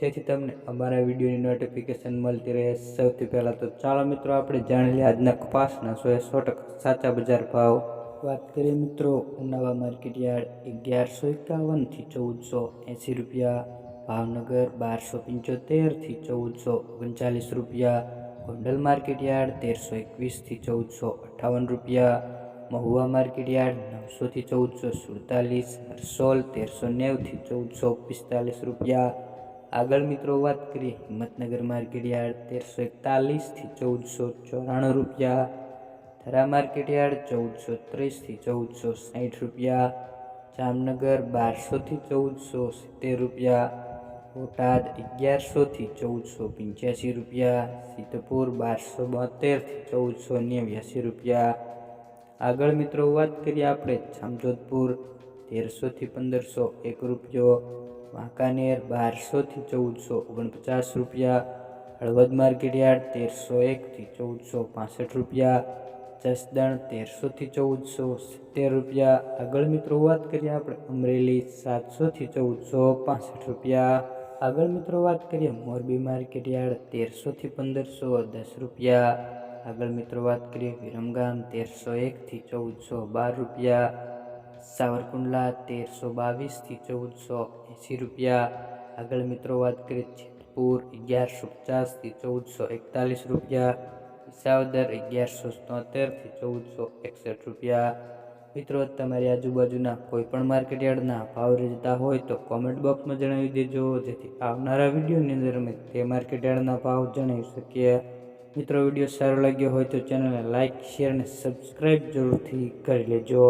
જેથી તમને અમારા વિડીયોની નોટિફિકેશન મળતી રહે. સૌથી પહેલાં તો ચાલો મિત્રો, આપણે જાણી લઈએ આજના કપાસના સો એ સો ટકા સાચા બજાર ભાવ. વાત કરીએ મિત્રો ઉનાવા માર્કેટ યાર્ડ અગિયારસો એકાવનથી ચૌદસો એંસી રૂપિયા, ભાવનગર બારસો પંચોતેરથી ચૌદસો ઓગણચાલીસ રૂપિયા, ગોંડલ માર્કેટ યાર્ડ તેરસો એકવીસથી ચૌદસો અઠ્ઠાવન રૂપિયા, મહુવા માર્કેટ યાર્ડ નવસોથી ચૌદસો સુડતાલીસ, હરસોલ તેરસો નેવથી ચૌદસો પિસ્તાલીસ રૂપિયા આગળ મિત્રો વાત કરીએ હિંમતનગર માર્કેટ યાર્ડ તેરસો એકતાલીસથી ચૌદસો ચોરાણું રૂપિયા થરા માર્કેટ યાર્ડ ચૌદસો ત્રીસથી ચૌદસો સાઠ રૂપિયા, જામનગર બારસોથી ચૌદસો સિત્તેર રૂપિયા, બોટાદ અગિયારસોથી ચૌદસો પંચ્યાસી રૂપિયા, સિદ્ધપુર બારસો બોતેરથી ચૌદસો નેવ્યાસી રૂપિયા. આગળ મિત્રો વાત કરીએ આપણે જામજોધપુર તેરસોથી પંદરસો એક રૂપિયો વાંકાનેર બારસોથી ચૌદસો ઓગણપચાસ રૂપિયા, હળવદ માર્કેટ યાર્ડ તેરસો એકથી ચૌદસો પાસઠ રૂપિયા, જસદણ તેરસોથી ચૌદસો સિત્તેર રૂપિયા. આગળ મિત્રો વાત કરીએ આપણે અમરેલી સાતસોથી ચૌદસો પાસઠ રૂપિયા. આગળ મિત્રો વાત કરીએ મોરબી માર્કેટ યાર્ડ તેરસોથી પંદરસો દસ રૂપિયા. આગળ મિત્રો વાત કરીએ વિરમગામ તેરસો એકથી ચૌદસો બાર રૂપિયા. સાવરકુંડલા તેરસો બાવીસથી ચૌદસો એંસી રૂપિયા. આગળ મિત્રો વાત કરીએ જેતપુર અગિયારસો પચાસથી ચૌદસો એકતાલીસ રૂપિયા. વિસાવદર અગિયારસો તોતેરથી ચૌદસો એકસઠ રૂપિયા. મિત્રો, તમારી આજુબાજુના કોઈપણ માર્કેટયાર્ડના ભાવ રહેતા હોય તો કોમેન્ટ બોક્સમાં જણાવી દેજો. જેથી આવનારા વિડીયોની અંદર અમે તે માર્કેટયાર્ડના ભાવ જણાવી શકીએ. મિત્રો, વીડિયો સારો લાગ્યો હોય તો ચેનલને લાઇક શેર અને સબસ્ક્રાઈબ જરૂરથી કરી લેજો.